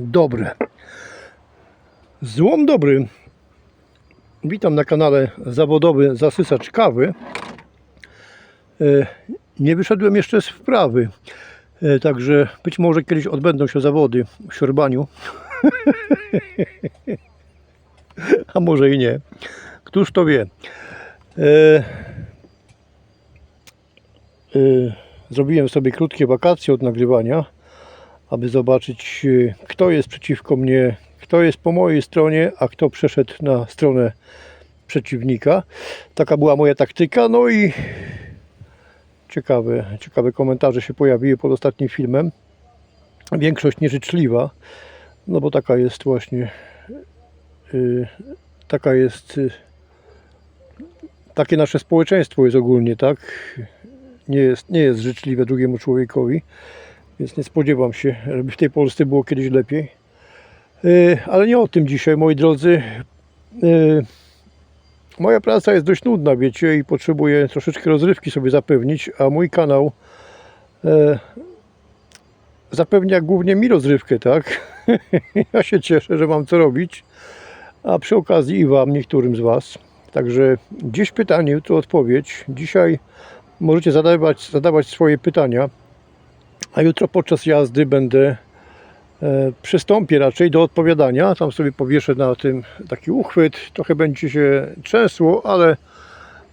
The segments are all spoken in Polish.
dobre. Złom dobry. Witam na kanale zawodowy zasysacz kawy. E, Nie wyszedłem jeszcze z wprawy, e, także być może kiedyś odbędą się zawody w siorbaniu. A może i nie. Któż to wie. E, Zrobiłem sobie krótkie wakacje od nagrywania, aby zobaczyć, e, kto jest przeciwko mnie, kto jest po mojej stronie, a kto przeszedł na stronę przeciwnika. Taka była moja taktyka. No i ciekawe, ciekawe komentarze się pojawiły pod ostatnim filmem. Większość nieżyczliwa, no bo taka jest właśnie, y, taka jest, y, takie nasze społeczeństwo jest ogólnie, tak? Nie jest, nie jest życzliwe drugiemu człowiekowi, więc nie spodziewam się, żeby w tej Polsce było kiedyś lepiej. Y, Ale nie o tym dzisiaj, moi drodzy. Y, Moja praca jest dość nudna, wiecie, i potrzebuję troszeczkę rozrywki sobie zapewnić, a mój kanał e, zapewnia głównie mi rozrywkę, tak? ja się cieszę, że mam co robić, a przy okazji i Wam, niektórym z Was. Także dziś pytanie, jutro odpowiedź. Dzisiaj możecie zadawać, zadawać swoje pytania, a jutro podczas jazdy będę e, przystąpię raczej do odpowiadania. Tam sobie powieszę na tym taki uchwyt. Trochę będzie się trzęsło, ale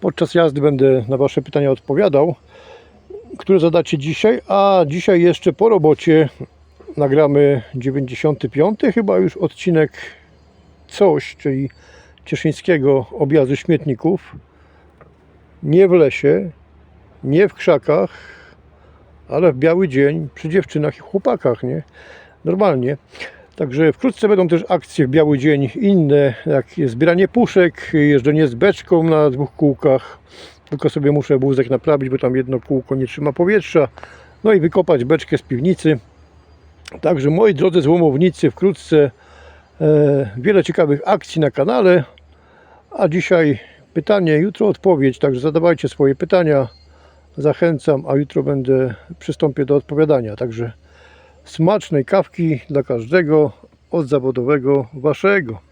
podczas jazdy będę na Wasze pytania odpowiadał, które zadacie dzisiaj. A dzisiaj jeszcze po robocie nagramy 95 chyba już odcinek coś, czyli cieszyńskiego objazdu śmietników. Nie w lesie, nie w krzakach, ale w biały dzień przy dziewczynach i chłopakach, nie? Normalnie. Także wkrótce będą też akcje w biały dzień inne, jak zbieranie puszek, jeżdżenie z beczką na dwóch kółkach. Tylko sobie muszę wózek naprawić, bo tam jedno kółko nie trzyma powietrza. No i wykopać beczkę z piwnicy. Także moi drodzy złomownicy, wkrótce e, wiele ciekawych akcji na kanale. A dzisiaj pytanie, jutro odpowiedź. Także zadawajcie swoje pytania. Zachęcam, a jutro będę przystąpię do odpowiadania. Także smacznej kawki dla każdego od zawodowego waszego.